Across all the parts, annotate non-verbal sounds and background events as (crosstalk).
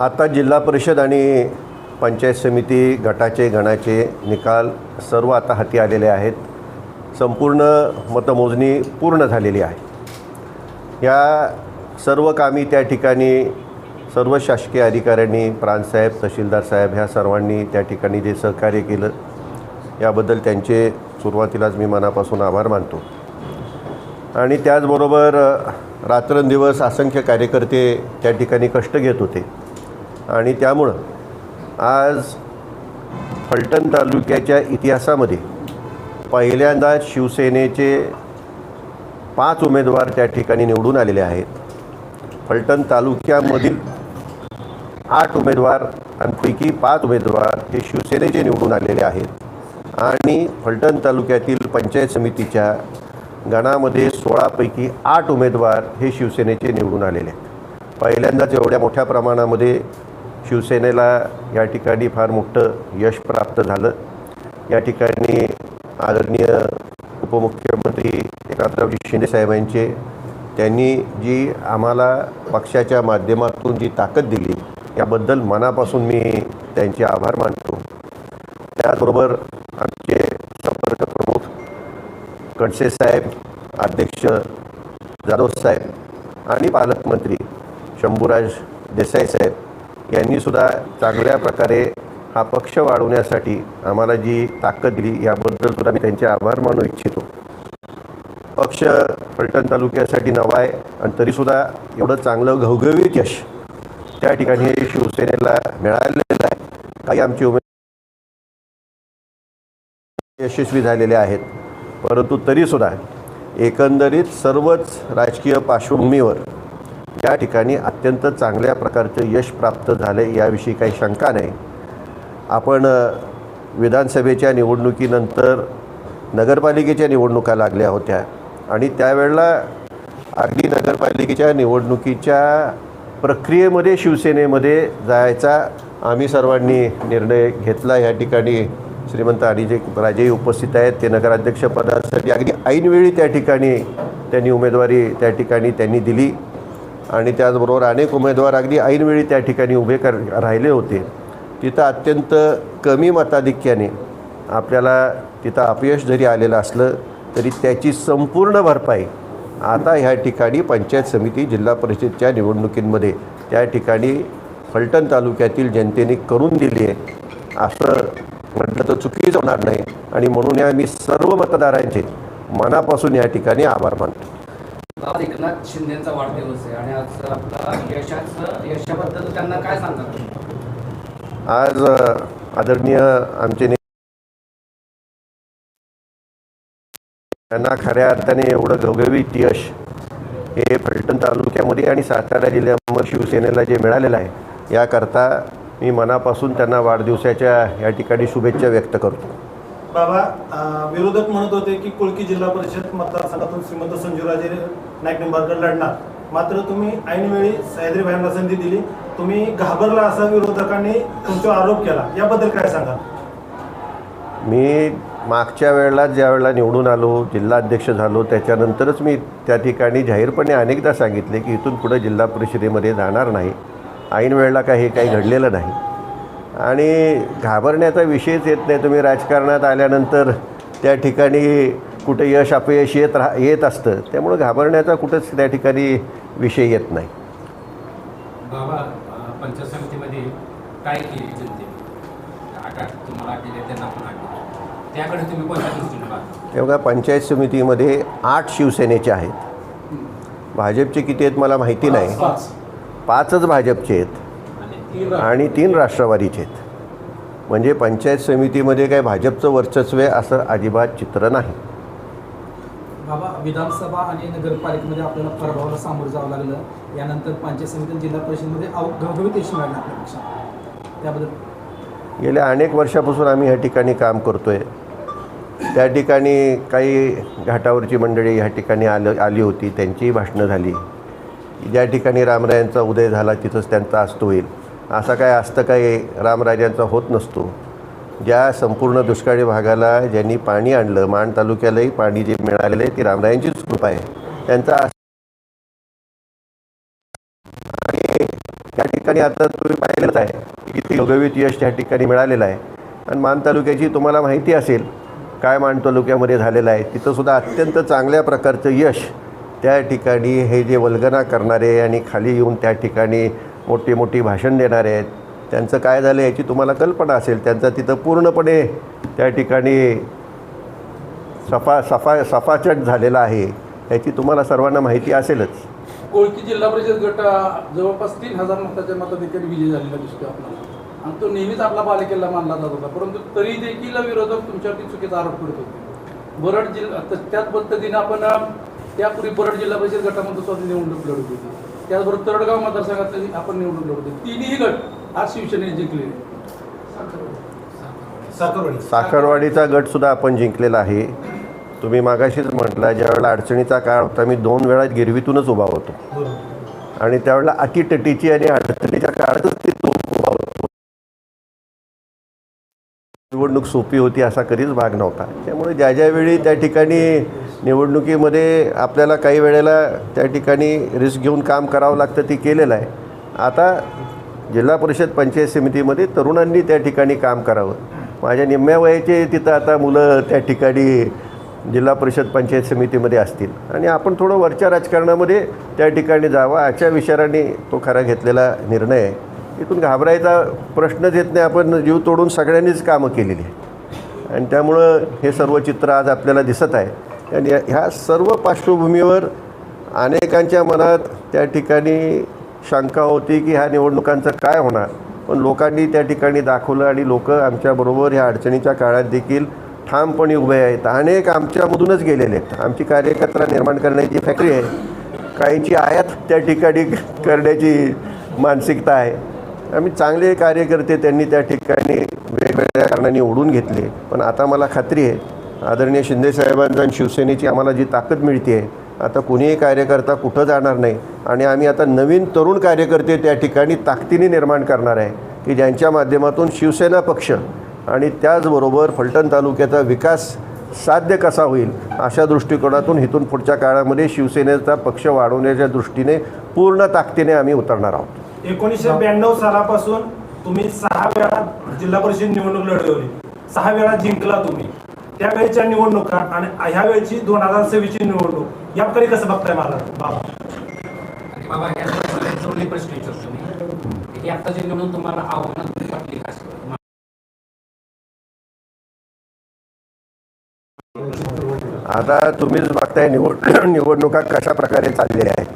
आता जिल्हा परिषद आणि पंचायत समिती गटाचे गणाचे निकाल सर्व आता हाती आलेले आहेत. संपूर्ण मतमोजणी पूर्ण झालेली आहे. या सर्व कामी त्या ठिकाणी सर्व शासकीय अधिकाऱ्यांनी प्रांतसाहेब तहसीलदार साहेब ह्या सर्वांनी त्या ठिकाणी जे सहकार्य केलं याबद्दल त्यांचे सुरुवातीलाच मी मनापासून आभार मानतो. आणि त्याचबरोबर रात्रंदिवस असंख्य कार्यकर्ते त्या ठिकाणी कष्ट घेत होते. आणि त्यामुळं आज फलटण तालुक्याच्या इतिहासामध्ये पहिल्यांदाच शिवसेनेचे पाच उमेदवार त्या ठिकाणी निवडून आलेले आहेत. फलटण तालुक्यामधील आठ उमेदवार आणि पैकी पाच उमेदवार हे शिवसेनेचे निवडून आलेले आहेत. आणि फलटण तालुक्यातील पंचायत समितीच्या गणामध्ये सोळापैकी आठ उमेदवार हे शिवसेनेचे निवडून आलेले आहेत. पहिल्यांदाच एवढ्या मोठ्या प्रमाणामध्ये शिवसेनेला या ठिकाणी फार मोठं यश प्राप्त झालं. या ठिकाणी आदरणीय उपमुख्यमंत्री एकनाथरावजी शिंदेसाहेबांचे त्यांनी जी आम्हाला पक्षाच्या माध्यमातून जी ताकद दिली याबद्दल मनापासून मी त्यांचे आभार मानतो. त्याचबरोबर आमचे संपर्क प्रमुख खडसे साहेब अध्यक्ष जाधव साहेब आणि पालकमंत्री शंभूराज देसाई साहेब यांनीसुद्धा चांगल्या प्रकारे हा पक्ष वाढवण्यासाठी आम्हाला जी ताकद दिली याबद्दल सुद्धा मी त्यांचे आभार मानू इच्छितो. पक्ष पलटण तालुक्यासाठी नवा आहे आणि तरीसुद्धा एवढं चांगलं घवघवीत यश त्या ठिकाणी शिवसेनेला मिळालेलं आहे. काही आमचे उमेदवार यशस्वी झालेले आहेत परंतु तरीसुद्धा एकंदरीत सर्वच राजकीय पार्श्वभूमीवर या ठिकाणी अत्यंत चांगल्या प्रकारचं यश प्राप्त झाले याविषयी काही शंका नाही. आपण विधानसभेच्या निवडणुकीनंतर नगरपालिकेच्या निवडणुका लागल्या होत्या आणि त्यावेळेला अगदी नगरपालिकेच्या निवडणुकीच्या प्रक्रियेमध्ये शिवसेनेमध्ये जायचा आम्ही सर्वांनी निर्णय घेतला. या ठिकाणी श्रीमंत आणि जे राजेही उपस्थित आहेत. ते नगराध्यक्षपदासाठी अगदी ऐनवेळी त्या ठिकाणी त्यांनी उमेदवारी त्या ठिकाणी त्यांनी दिली. आणि त्याचबरोबर अनेक उमेदवार अगदी ऐनवेळी त्या ठिकाणी उभे कर राहिले होते. तिथं अत्यंत कमी मताधिक्याने आपल्याला तिथं अपयश जरी आलेलं असलं तरी त्याची संपूर्ण भरपाई आता ह्या ठिकाणी पंचायत समिती जिल्हा परिषदच्या निवडणुकींमध्ये त्या ठिकाणी फलटण तालुक्यातील जनतेने करून दिली आहे. असं म्हटलं तर चुकीच होणार नाही. आणि म्हणून या मी सर्व मतदारांचे मनापासून या ठिकाणी आभार मानतो. आज एकनाथ शिंदेचा वाढदिवस आहे. आणि आज आपला यशाचं यशाबद्दल त्यांना काय सांगतात आज आदरणीय आमचे त्यांना खऱ्या अर्थाने एवढं घवघवीत यश हे फलटण तालुक्यामध्ये आणि सातारा जिल्ह्यामध्ये शिवसेनेला जे मिळालेलं आहे याकरता मी मनापासून त्यांना वाढदिवसाच्या या ठिकाणी शुभेच्छा व्यक्त करतो. बाबा विरोधक म्हणत होते की कुळकी जिल्हा परिषद मतदारसंघातून श्रीमंत संजूराजे नाईक निंबाळकर लढणार. मात्र तुम्ही ऐनवेळी सह्याद्री भाईंना संधी दिली. तुम्ही घाबरला असा विरोधकांनी तुमचा आरोप केला. याबद्दल काय सांगा मी मागच्या वेळेला ज्या वेळेला निवडून आलो जिल्हाध्यक्ष झालो त्याच्यानंतरच मी त्या ठिकाणी जाहीरपणे अनेकदा सांगितले की इथून पुढे जिल्हा परिषदेमध्ये जाणार नाही. ऐन वेळेला काही काही घडलेलं नाही. आणि घाबरण्याचा विषयच येत नाही. तुम्ही राजकारणात आल्यानंतर त्या ठिकाणी कुठे यश अपयश येत राह येत असतं. त्यामुळं घाबरण्याचा कुठंच त्या ठिकाणी विषय येत नाही. बाबा अं, पंचायत समितीमध्ये काय केली जनते आठ आठ तुम्हाला दिले त्यांना पण आठ दिले. त्याकडे तुम्ही कोणत्या दृष्टीने पाहता? तेव्हा पंचायत समितीमध्ये आठ शिवसेनेचे आहेत. भाजपचे किती आहेत मला माहिती नाही. पाचच भाजपचे आहेत. आणि तीन राष्ट्रवादीचे आहेत. म्हणजे पंचायत समितीमध्ये काय भाजपचं वर्चस्व आहे असं अजिबात चित्र नाही. बाबा विधानसभा आणि नगरपालिकेमध्ये आपल्याला पराभवाला सामोरं जावं लागलं. यानंतर पंचायत समिती जिल्हा परिषदेमध्ये अव घवघवीत यश मिळालं आपल्यापेक्षा. त्याबद्दल. गेल्या अनेक वर्षापासून आम्ही ह्या ठिकाणी काम करतो आहे त्या ठिकाणी काही घाटावरची मंडळी ह्या ठिकाणी आलं आली होती. त्यांचीही भाषणं झाली. ज्या ठिकाणी रामरायांचा उदय झाला तिथंच त्यांचा अस्त होईल. असं काय असतं काही रामराजांचा होत नसतो. ज्या संपूर्ण दुष्काळी भागाला ज्यांनी पाणी आणलं माण तालुक्यालाही पाणी जे मिळालेलं आहे ती रामरायांचीच कृपा आहे. त्यांचा आणि त्या ठिकाणी आता तुम्ही पाहिलंच आहे. किती योगवित यश त्या ठिकाणी मिळालेलं आहे. आणि मान तालुक्याची तुम्हाला माहिती असेल काय मान तालुक्यामध्ये झालेलं आहे. तिथंसुद्धा अत्यंत चांगल्या प्रकारचं यश त्या ठिकाणी हे जे वल्गना करणारे आणि खाली येऊन त्या ठिकाणी मोठी मोठी भाषण देणारे आहेत. त्यांचं काय झालं याची तुम्हाला कल्पना असेल त्यांचा तिथं पूर्णपणे त्या ठिकाणी सफा सफा सफाचट झालेला आहे याची तुम्हाला सर्वांना माहिती असेलच. कोळकी जिल्हा परिषद गट जवळपास तीन हजार मताच्या मताधिकारी विजय झालेला दिसतो आपल्याला. आणि तो नेहमीच आपला बालेकिल्ला मानला जात होता. परंतु तरी देखील विरोधक तुमच्यावरती चुकीचा आरोप करत होते. बरड जिल्हा त्याच पद्धतीने आपण त्यापूर्वी बरड जिल्हा परिषद गटामध्ये स्वतः निवडणूक लढवली होती. त्याचबरोबर तरडगाव मतदारसंघात आपण निवडणूक लढवली होती तिन्ही गट आज शिवसेनेने जिंकलेले साखरवाडी. साखरवाडीचा गटसुद्धा आपण जिंकलेला आहे. तुम्ही मागाशीच म्हटला ज्यावेळेला अडचणीचा काळ होता मी दोन वेळा गिरवीतूनच उभा होतो. आणि त्यावेळेला अटीतटीची आणि अडचणीच्या काळातच ते तो उभा होतो. निवडणूक सोपी होती असा कधीच भाग नव्हता. त्यामुळे ज्या ज्यावेळी त्या ठिकाणी निवडणुकीमध्ये आपल्याला काही वेळेला त्या ठिकाणी रिस्क घेऊन काम करावं लागतं ती केलेलं आहे. आता जिल्हा परिषद पंचायत समितीमध्ये तरुणांनी त्या ठिकाणी काम करावं. माझ्या निम्म्या वयाचे तिथं आता मुलं त्या ठिकाणी जिल्हा परिषद पंचायत समितीमध्ये असतील. आणि आपण थोडं वरच्या राजकारणामध्ये त्या ठिकाणी जावा. अशा विचाराने तो खरा घेतलेला निर्णय आहे. इथून घाबरायचा प्रश्नच येत नाही. आपण जीव तोडून सगळ्यांनीच कामं केलेली आहे आणि त्यामुळं हे सर्व चित्र आज आपल्याला दिसत आहे. आणि या- ह्या सर्व पार्श्वभूमीवर अनेकांच्या मनात त्या ठिकाणी शंका होती की ह्या निवडणुकांचं काय होणार. पण लोकांनी त्या ठिकाणी दाखवलं आणि लोक आमच्याबरोबर ह्या अडचणीच्या काळात देखील ठामपणे उभे आहेत. अनेक आमच्यामधूनच गेलेले आहेत. आमची कार्यकर्ता निर्माण करण्याची फॅक्टरी आहे. काहींची आयात त्या ठिकाणी करण्याची मानसिकता आहे. आम्ही चांगले कार्यकर्ते त्यांनी त्या ठिकाणी वेगवेगळ्या कारणाने ओढून घेतले. पण आता मला खात्री आहे आदरणीय शिंदेसाहेबांचा आणि शिवसेनेची आम्हाला जी ताकद मिळते आहे आता कुणीही कार्यकर्ता कुठं जाणार नाही आणि आम्ही आता नवीन तरुण कार्यकर्ते त्या ठिकाणी ताकदीने निर्माण करणार आहे की ज्यांच्या माध्यमातून शिवसेना पक्ष आणि त्याचबरोबर फलटण तालुक्याचा विकास साध्य कसा होईल अशा दृष्टिकोनातून इथून पुढच्या काळामध्ये शिवसेनेचा पक्ष वाढवण्याच्या दृष्टीने पूर्ण ताकदीने आम्ही उतरणार आहोत. एकोणीसशे ब्याण्णव सालापासून तुम्ही सहा वेळा जिल्हा परिषद निवडणूक लढवली सहा वेळा जिंकला तुम्ही. त्यावेळेच्या निवडणुका आणि ह्या वेळची दोन हजार सव्वीसची निवडणूक याकडे कसं बघताय मला बाबा प्रश्न विचारतो जे निवडून तुम्हाला वाटली का? आता तुम्हीच बघताय निवड (clears throat) निवडणुका कशा प्रकारे चाललेल्या आहेत.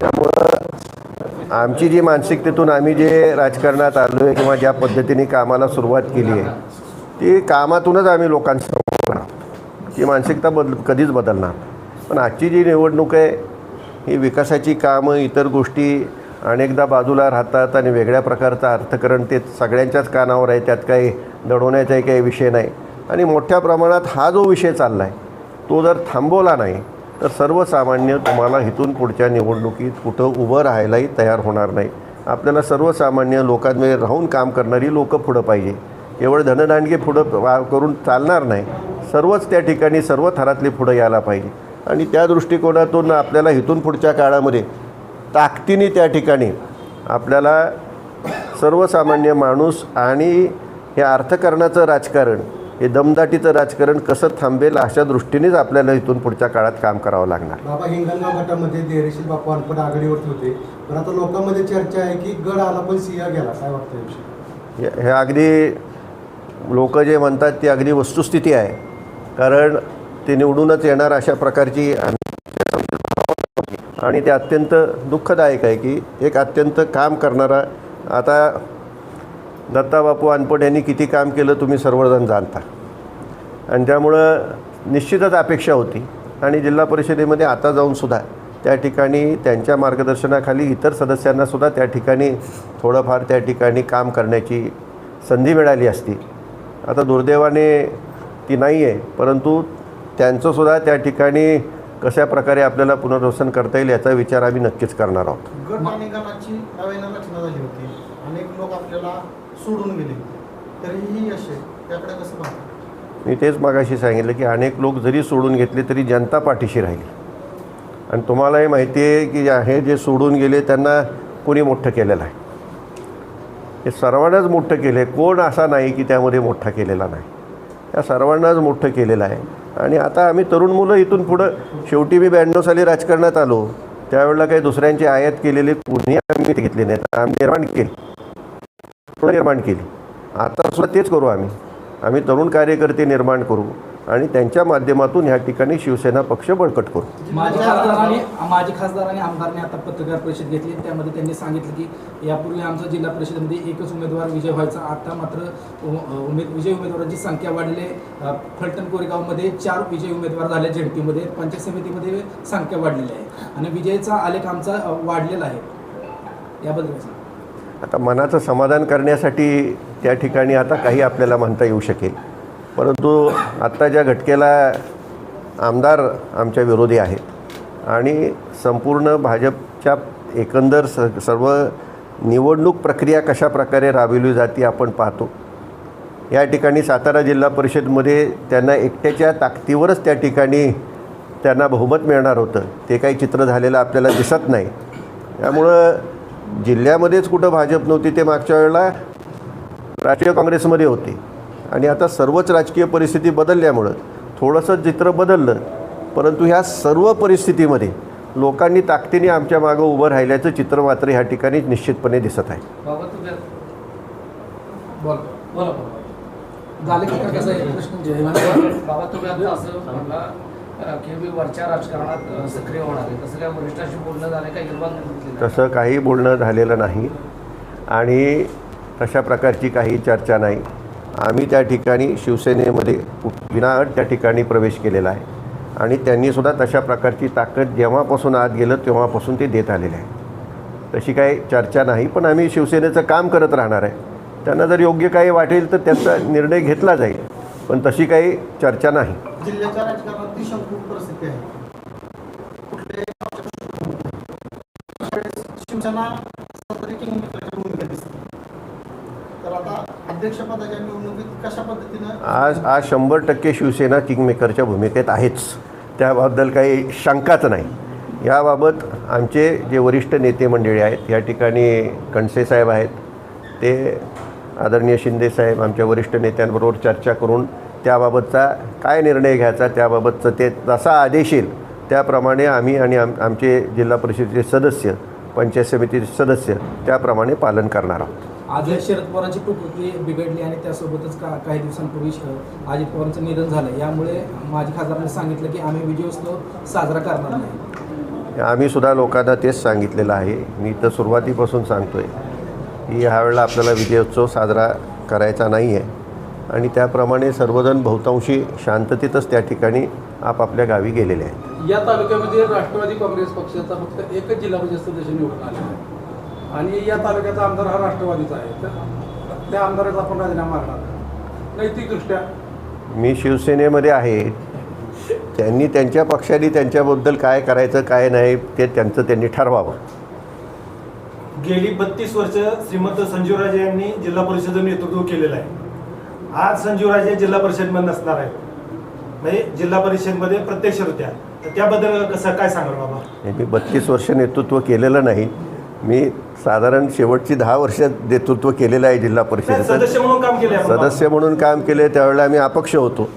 त्यामुळं आमची जी मानसिकतेतून आम्ही जे राजकारणात आलो आहे किंवा ज्या पद्धतीने कामाला सुरुवात केली आहे ती कामातूनच आम्ही लोकांसमोर आहोत. ती मानसिकता बदल कधीच बदलणार. पण आजची जी निवडणूक आहे ही विकासाची कामं इतर गोष्टी अनेकदा बाजूला राहतात आणि वेगळ्या प्रकारचं अर्थकरण ते सगळ्यांच्याच कानावर आहे त्यात काही दडवण्याचाही काही विषय नाही. आणि मोठ्या प्रमाणात हा जो विषय चालला आहे तो जर थांबवला नाही तर सर्वसामान्य तुम्हाला इथून पुढच्या निवडणुकीत कुठं उभं राहायलाही तयार होणार नाही. आपल्याला सर्वसामान्य लोकांमध्ये राहून काम करणारी लोकं पुढं पाहिजे. केवळ धनदांडगे पुढं वा करून चालणार नाही. सर्वच त्या ठिकाणी सर्व थरातले पुढं यायला पाहिजे. आणि त्या दृष्टिकोनातून आपल्याला इथून पुढच्या काळामध्ये ताकदीने त्या ठिकाणी आपल्याला सर्वसामान्य माणूस आणि हे अर्थकारणाचं राजकारण हे दमदाटीचं राजकारण कसं थांबेल अशा दृष्टीनेच आपल्याला इथून पुढच्या काळात काम करावं लागणार. बाबा हिंगणगाव गटामध्ये देरेशील बापू अनपड आघाडीवरती होते. पण आता लोकांमध्ये चर्चा आहे की गड आला पण सिंह गेला. काय वाटतं हे अगदी लोक जे म्हणतात ती अगदी वस्तुस्थिती आहे. कारण ते निवडूनच येणार अशा प्रकारची आणि ते अत्यंत दुःखदायक आहे की एक अत्यंत काम करणारा आता दत्ताबापू अनपट यांनी किती काम केलं तुम्ही सर्वजण जाणता. आणि त्यामुळं निश्चितच अपेक्षा होती. आणि जिल्हा परिषदेमध्ये आता जाऊनसुद्धा त्या ठिकाणी त्यांच्या मार्गदर्शनाखाली इतर सदस्यांनासुद्धा त्या ठिकाणी थोडंफार त्या ठिकाणी काम करण्याची संधी मिळाली असती. आता दुर्दैवाने ती नाही आहे परंतु त्यांचंसुद्धा त्या ठिकाणी कशा प्रकारे आपल्याला पुनर्वसन करता येईल याचा विचार आम्ही नक्कीच करणार आहोत. गट आणि गणाची नव्यानं रचना झाली होती. अनेक लोक आपल्याला सोडून गेले. तरीही यश आहे. त्याकडे कसं पाहता? मी तेच मागाशी सांगितलं की अनेक लोक जरी सोडून घेतले तरी जनता पाठीशी राहिली. आणि तुम्हालाही माहिती आहे की हे जे सोडून गेले त्यांना कोणी मोठं केलेलं आहे. हे सर्वांनाच मोठं केलं आहे कोण असा नाही की त्यामध्ये मोठा केलेला नाही. या सर्वांनाच मोठं केलेलं आहे. आणि आता आम्ही तरुण मुलं इथून पुढं शेवटी मी ब्याण्णव साली राजकारणात आलो. त्यावेळेला काही दुसऱ्यांची आयात केलेली कुणी आम्ही घेतले नाहीत. आम्ही निर्माण केली. निर्माण केली. आता सुद्धा तेच करू आम्ही. आम्ही तरुण कार्यकर्ते निर्माण करू. आणि त्यांच्या माध्यमातून ह्या ठिकाणी शिवसेना पक्ष बळकट करू. माजी खासदारांनी माजी खासदारांनी आमदारांनी आता पत्रकार परिषद घेतली. त्यामध्ये त्यांनी सांगितलं की यापूर्वी आमचा जिल्हा परिषदेमध्ये एकच उमेदवार विजय व्हायचा. आता मात्र उमेद विजय उमेदवारांची संख्या वाढली फलटण कोरेगावमध्ये चार विजय उमेदवार झाले झेडपीमध्ये. पंचायत समितीमध्ये संख्या वाढलेली आहे. आणि विजयचा आलेख आमचा वाढलेला आहे. याबद्दल? आता मनाचं समाधान करण्यासाठी त्या ठिकाणी आता काही आपल्याला म्हणता येऊ शकेल. परंतु आत्ताच्या घटकेला आमदार आमच्या विरोधी आहेत आणि संपूर्ण भाजपच्या एकंदर स सर्व निवडणूक प्रक्रिया कशा प्रकारे राबविली जाते आपण पाहतो. या ठिकाणी सातारा जिल्हा परिषदमध्ये त्यांना एकट्याच्या ताकदीवरच त्या ठिकाणी त्यांना बहुमत मिळणार होतं. ते काही चित्र झालेलं आपल्याला दिसत नाही. त्यामुळं जिल्ह्यामध्येच कुठं भाजप नव्हती ते मागच्या वेळेला राष्ट्रीय काँग्रेसमध्ये होते. आणि आता सर्वच राजकीय परिस्थिती बदलल्यामुळं थोडंसं चित्र बदललं परंतु ह्या सर्व परिस्थितीमध्ये लोकांनी ताकदीने आमच्या मागं उभं राहिल्याचं चित्र मात्र ह्या ठिकाणी निश्चितपणे दिसत आहे. तसं काही बोलणं झालेलं नाही. आणि तशा प्रकारची काही चर्चा नाही. आम्ही त्या ठिकाणी शिवसेनेमध्ये विनाअट त्या ठिकाणी प्रवेश केलेला आहे. आणि त्यांनीसुद्धा तशा प्रकारची ताकद जेव्हापासून आत गेलं तेव्हापासून ते देत आलेले आहे तशी काही चर्चा नाही पण आम्ही शिवसेनेचं काम करत राहणार आहे. त्यांना जर योग्य काही वाटेल तर त्यांचा निर्णय घेतला जाईल पण तशी काही चर्चा नाही. शिवसेना सत्तरी किलोमीटरच्या भूमिका दिसते तर आता अध्यक्षपदाच्या निवडणुकीत कशा पद्धतीनं आज आज शंभर टक्के शिवसेना किंगमेकरच्या भूमिकेत आहेच. त्याबद्दल काही शंकाच नाही. याबाबत आमचे जे वरिष्ठ नेते मंडळी आहेत या ठिकाणी कणसे साहेब आहेत ते आदरणीय शिंदेसाहेब आमच्या वरिष्ठ नेत्यांबरोबर चर्चा करून त्याबाबतचा काय निर्णय घ्यायचा त्याबाबतचं ते जसा आदेश येईल. त्याप्रमाणे आम्ही आणि आम आमचे जिल्हा परिषदेचे सदस्य पंचायत समितीचे सदस्य त्याप्रमाणे पालन करणार आहोत. आज शरद पवारांची प्रकृती बिघडली आणि त्यासोबतच का काही दिवसांपूर्वी अजित पवारांचं निधन झालं. यामुळे माजी खासदारांनी सांगितलं की आम्ही विजयोत्सव साजरा करणार नाही. आम्ही सुद्धा लोकांना तेच सांगितलेलं आहे. मी तर सुरुवातीपासून सांगतो आहे की ह्यावेळेला आपल्याला विजयोत्सव साजरा करायचा नाही आहे. आणि त्याप्रमाणे सर्वजण बहुतांशी शांततेतच त्या ठिकाणी आपापल्या गावी गेलेले आहेत. या तालुक्यामध्ये राष्ट्रवादी काँग्रेस पक्षाचा फक्त एकच जिल्हा परिषद सदस्य निवडून आलेला आहे. आणि या तालुक्याचा आमदार हा राष्ट्रवादीचा आहे. तर त्या आमदाराचा आपण राजीनामा मागणार नैतिकदृष्ट्या. मी शिवसेनेमध्ये आहे. त्यांनी त्यांच्या पक्षाने त्यांच्याबद्दल काय करायचं काय नाही ते त्यांचं त्यांनी ठरवावं. गेली बत्तीस वर्ष श्रीमंत संजीवराजे यांनी जिल्हा परिषद नेतृत्व केलेलं आहे. आज संजीवराजे जिल्हा परिषदमध्ये नसणार आहे म्हणजे जिल्हा परिषदमध्ये प्रत्यक्षरित्या तर त्याबद्दल कसं काय सांगाल बाबा? हे मी बत्तीस वर्ष नेतृत्व केलेलं नाही. मी साधारण शेवटची दहा वर्ष नेतृत्व केलेलं आहे जिल्हा परिषदेचं. सदस्य म्हणून काम केले आपण. सदस्य म्हणून काम केले त्यावेळेला आम्ही अपक्ष होतो.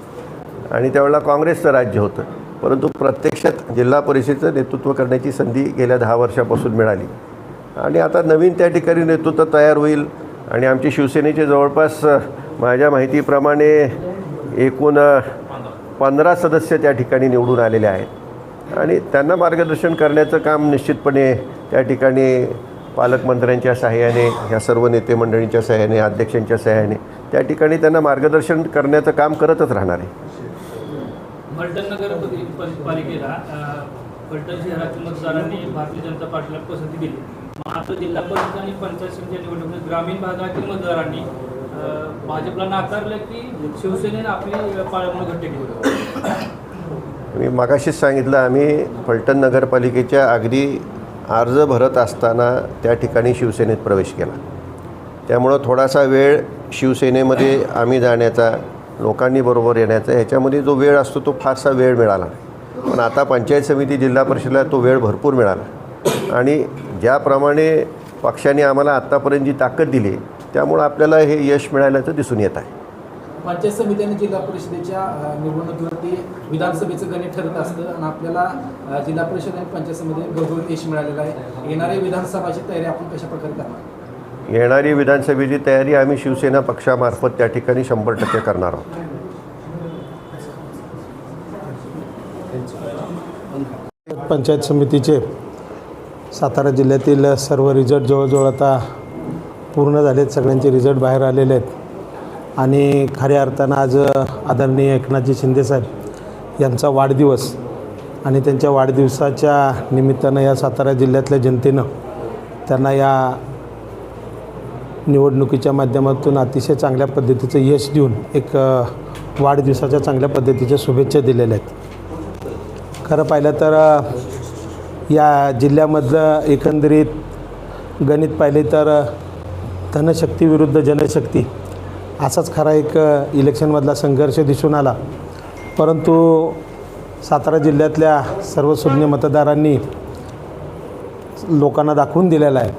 आणि त्यावेळेला काँग्रेसचं राज्य होतं. परंतु प्रत्यक्षात जिल्हा परिषदेचं नेतृत्व करण्याची संधी गेल्या दहा वर्षापासून मिळाली. आणि आता नवीन त्या ठिकाणी नेतृत्व तयार होईल. आणि आमची शिवसेनेचे जवळपास माझ्या माहितीप्रमाणे एकूण पंधरा सदस्य त्या ठिकाणी निवडून आलेले आहेत. आणि त्यांना मार्गदर्शन करण्याचं काम निश्चितपणे त्या ठिकाणी पालकमंत्र्यांच्या सहाय्याने ह्या सर्व नेते मंडळींच्या सहाय्याने अध्यक्षांच्या सहाय्याने त्या ठिकाणी त्यांना मार्गदर्शन करण्याचं काम करतच राहणार आहे. फलटण नगर परि- परि- पालिकेला अ, फलटण शहरातील मतदारांनी भारतीय जनता पार्टीला पसंती दिली. मात्र जिल्हा परिषद आणि पंचायत समितीच्या निवडणुकीत ग्रामीण भागातील मतदारांनी अ, भाजपला नाकारलं की शिवसेनेनं आपली अ, पाळंमुळं घट्ट केली. मी मागाशीच सांगितलं आम्ही फलटण नगरपालिकेच्या अगदी अर्ज भरत असताना त्या ठिकाणी शिवसेनेत प्रवेश केला. त्यामुळं थोडासा वेळ शिवसेनेमध्ये आम्ही जाण्याचा लोकांनी बरोबर येण्याचा ह्याच्यामध्ये जो वेळ असतो तो फारसा वेळ मिळाला पण आता पंचायत समिती जिल्हा परिषदला तो वेळ भरपूर मिळाला. आणि ज्याप्रमाणे पक्षाने आम्हाला आत्तापर्यंत जी ताकद दिली त्यामुळं आपल्याला हे यश मिळाल्याचं दिसून येत आहे. पंचायत समिती आणि जिल्हा परिषदेच्या निवडणुकीवरती विधानसभेचं गणित ठरत असतं आणि आपल्याला जिल्हा परिषद आणि पंचायत समिती घवघवीत यश मिळालेलं आहे. येणाऱ्या विधानसभाची तयारी आपण कशा प्रकारे करणार? येणारी विधानसभेची तयारी आम्ही शिवसेना पक्षामार्फत त्या ठिकाणी शंभर टक्के करणार आहोत. पंचायत समितीचे सातारा जिल्ह्यातील सर्व रिझल्ट जवळजवळ आता पूर्ण झालेत. सगळ्यांचे रिझल्ट बाहेर आलेले आहेत. आणि खऱ्या अर्थानं आज आदरणीय एकनाथजी शिंदेसाहेब यांचा वाढदिवस आणि त्यांच्या वाढदिवसाच्या निमित्तानं या सातारा जिल्ह्यातल्या जनतेनं त्यांना या निवडणुकीच्या माध्यमातून अतिशय चांगल्या पद्धतीचं यश देऊन एक वाढदिवसाच्या चांगल्या पद्धतीच्या शुभेच्छा दिलेल्या आहेत. खरं पाहिलं तर या जिल्ह्यामधलं एकंदरीत गणित पाहिले तर धनशक्ती विरुद्ध जनशक्ती असाच खरा एक इलेक्शनमधला संघर्ष दिसून आला. परंतु सातारा जिल्ह्यातल्या सर्व सुज्ञ मतदारांनी लोकांना दाखवून दिलेला आहे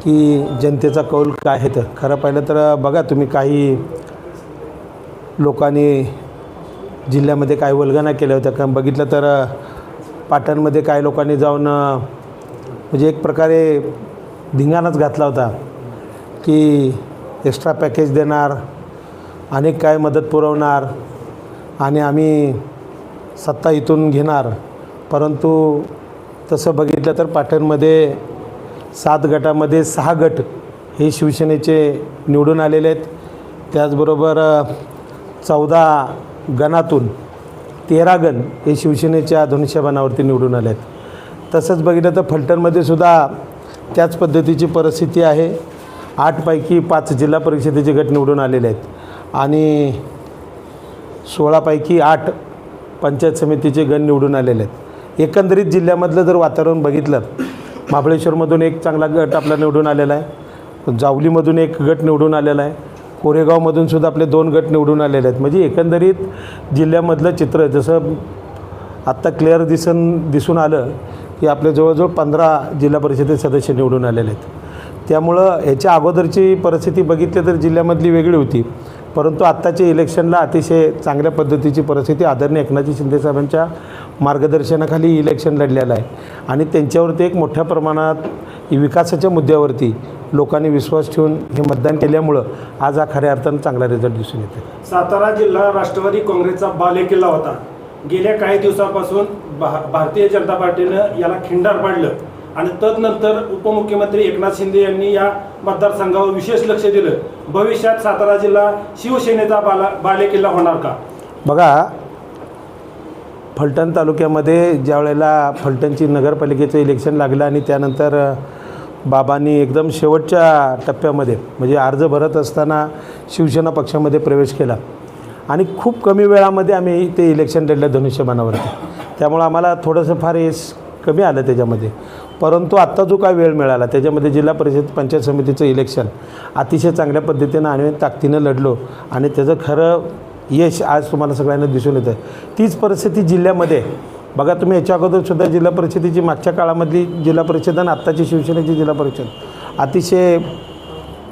की जनतेचा कौल काय आहे तर. खरं पाहिलं तर बघा तुम्ही काही लोकांनी जिल्ह्यामध्ये काही वल्गना केल्या होत्या. कारण बघितलं तर पाटणमध्ये काही लोकांनी जाऊन म्हणजे एक प्रकारे धिंगाणाच घातला होता की एक्स्ट्रा पॅकेज देणार अनेक काय मदत पुरवणार आणि आम्ही सत्ता इथून घेणार. परंतु तसं बघितलं तर पाटणमध्ये सात गटामध्ये सहा गट हे शिवसेनेचे निवडून आलेले आहेत. त्याचबरोबर चौदा गणातून तेरा गण हे शिवसेनेच्या धनुष्यबाणावरती निवडून आले आहेत तसंच बघितलं तर फलटणमध्ये सुद्धा त्याच पद्धतीची परिस्थिती आहे. आठपैकी पाच जिल्हा परिषदेचे गट निवडून आलेले आहेत. आणि सोळापैकी आठ पंचायत समितीचे गण निवडून आलेले आहेत. एकंदरीत जिल्ह्यामधलं जर वातावरण बघितलं महाबळेश्वरमधून एक चांगला गट आपला निवडून आलेला आहे. जावलीमधून एक गट निवडून आलेला आहे. कोरेगावमधून सुद्धा आपले दोन गट निवडून आलेले आहेत. म्हणजे एकंदरीत जिल्ह्यामधलं चित्र जसं आत्ता क्लिअर दिसून दिसून आलं की आपले जवळजवळ पंधरा जिल्हा परिषदेचे सदस्य निवडून आलेले आहेत. त्यामुळं ह्याच्या अगोदरची परिस्थिती बघितली तर जिल्ह्यामधली वेगळी होती. परंतु आत्ताच्या इलेक्शनला अतिशय चांगल्या पद्धतीची परिस्थिती आदरणीय एकनाथजी शिंदेसाहेबांच्या मार्गदर्शनाखाली इलेक्शन लढलेलं आहे. आणि त्यांच्यावरती एक मोठ्या प्रमाणात विकासाच्या मुद्द्यावरती लोकांनी विश्वास ठेवून हे मतदान केल्यामुळं आज हा खऱ्या अर्थानं चांगला रिझल्ट दिसून येतो सातारा जिल्हा राष्ट्रवादी काँग्रेसचा बालेकिल्ला होता. गेल्या काही दिवसापासून भा भारतीय जनता पार्टीनं याला खिंडार पाडलं. आणि तदनंतर उपमुख्यमंत्री एकनाथ शिंदे यांनी या मतदारसंघावर विशेष लक्ष दिलं. भविष्यात सातारा जिल्हा शिवसेनेचा बाला बालेकिल्ला होणार का? बघा फलटण तालुक्यामध्ये ज्या वेळेला फलटणची नगरपालिकेचं इलेक्शन लागलं आणि त्यानंतर बाबांनी एकदम शेवटच्या टप्प्यामध्ये म्हणजे अर्ज भरत असताना शिवसेना पक्षामध्ये प्रवेश केला. आणि खूप कमी वेळामध्ये आम्ही ते इलेक्शन लढलं धनुष्यबाणावरती. त्यामुळं आम्हाला थोडंसं फार यश कमी आलं त्याच्यामध्ये. परंतु आत्ता जो काय वेळ मिळाला त्याच्यामध्ये जिल्हा परिषद पंचायत समितीचं इलेक्शन अतिशय चांगल्या पद्धतीनं आणि ताकदीनं लढलो आणि त्याचं खरं यश आज तुम्हाला सगळ्यांना दिसून येतं तीच परिस्थिती जिल्ह्यामध्ये बघा तुम्ही याच्या अगोदरसुद्धा जिल्हा परिषदेची मागच्या काळामधली जिल्हा परिषद आणि आत्ताची शिवसेनेची जिल्हा परिषद अतिशय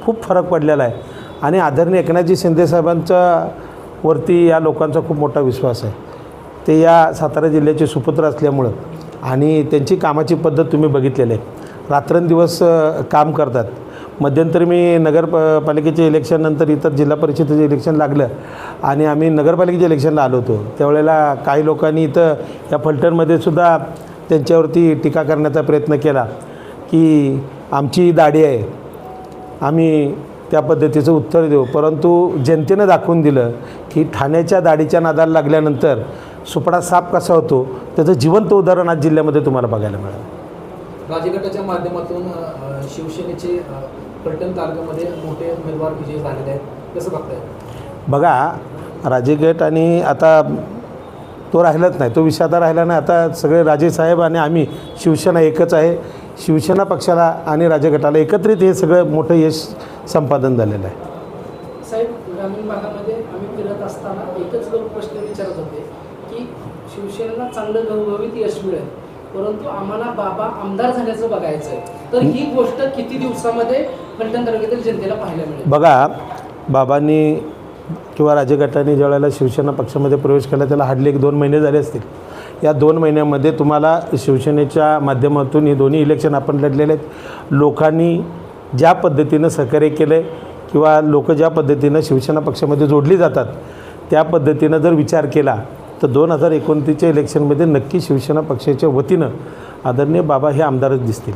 खूप फरक पडलेला आहे. आणि आदरणीय एकनाथजी शिंदेसाहेबांच्या वरती या लोकांचा खूप मोठा विश्वास आहे. ते या सातारा जिल्ह्याचे सुपुत्र असल्यामुळं आणि त्यांची कामाची पद्धत तुम्ही बघितलेली आहे. रात्रंदिवस काम करतात. मध्यंतरी मी नगर प पालिकेचे इलेक्शननंतर इतर जिल्हा परिषदेचं इलेक्शन लागलं आणि आम्ही नगरपालिकेच्या इलेक्शनला आलो होतो. त्यावेळेला काही लोकांनी इथं या फलटणमध्ये सुद्धा त्यांच्यावरती टीका करण्याचा प्रयत्न केला की आमची दाढी आहे. आम्ही त्या पद्धतीचं उत्तर देऊ. परंतु जनतेनं दाखवून दिलं की ठाण्याच्या दाढीच्या नादाला लागल्यानंतर सुपडा साप कसा होतो त्याचं जिवंत उदाहरण आज जिल्ह्यामध्ये तुम्हाला बघायला मिळालं. राजगटाच्या माध्यमातून शिवसेनेचे फलटण तालुक्यामध्ये मोठे उमेदवार विजयी झालेले आहेत. कसं बघताय? बघा राजेगट आणि आता तो राहिलाच नाही तो विषय आता राहिला नाही. आता सगळे राजेसाहेब आणि आम्ही शिवसेना एकच आहे. शिवसेना पक्षाला आणि राजगटाला एकत्रित हे सगळं मोठं यश संपादन झालेलं आहे. साहेब ग्रामीण भागामध्ये आम्ही फिरत असताना एकच लोक प्रश्न विचारत होते. की शिवसेनेला चांगलं घवघवीत यश मिळेल. परंतु आम्हाला बाबा आमदार झाल्याचं बघायचं आहे तर ही गोष्ट किती दिवसामध्ये फलटण तालुक्यातील जनतेला पाहायला मिळेल. बघा बाबांनी किंवा राज्यगटाने ज्या वेळेला शिवसेना पक्षामध्ये प्रवेश केला त्याला हार्डली एक दोन महिने झाले असतील. या दोन महिन्यामध्ये तुम्हाला शिवसेनेच्या माध्यमातून हे दोन्ही इलेक्शन आपण लढलेले आहेत. लोकांनी ज्या पद्धतीनं सहकार्य केलं आहे किंवा लोक ज्या पद्धतीनं शिवसेना पक्षामध्ये जोडली जातात त्या पद्धतीनं जर विचार केला तर दोन हजार एकोणतीसच्या इलेक्शनमध्ये नक्की शिवसेना पक्षाच्या वतीनं आदरणीय बाबा हे आमदारच दिसतील.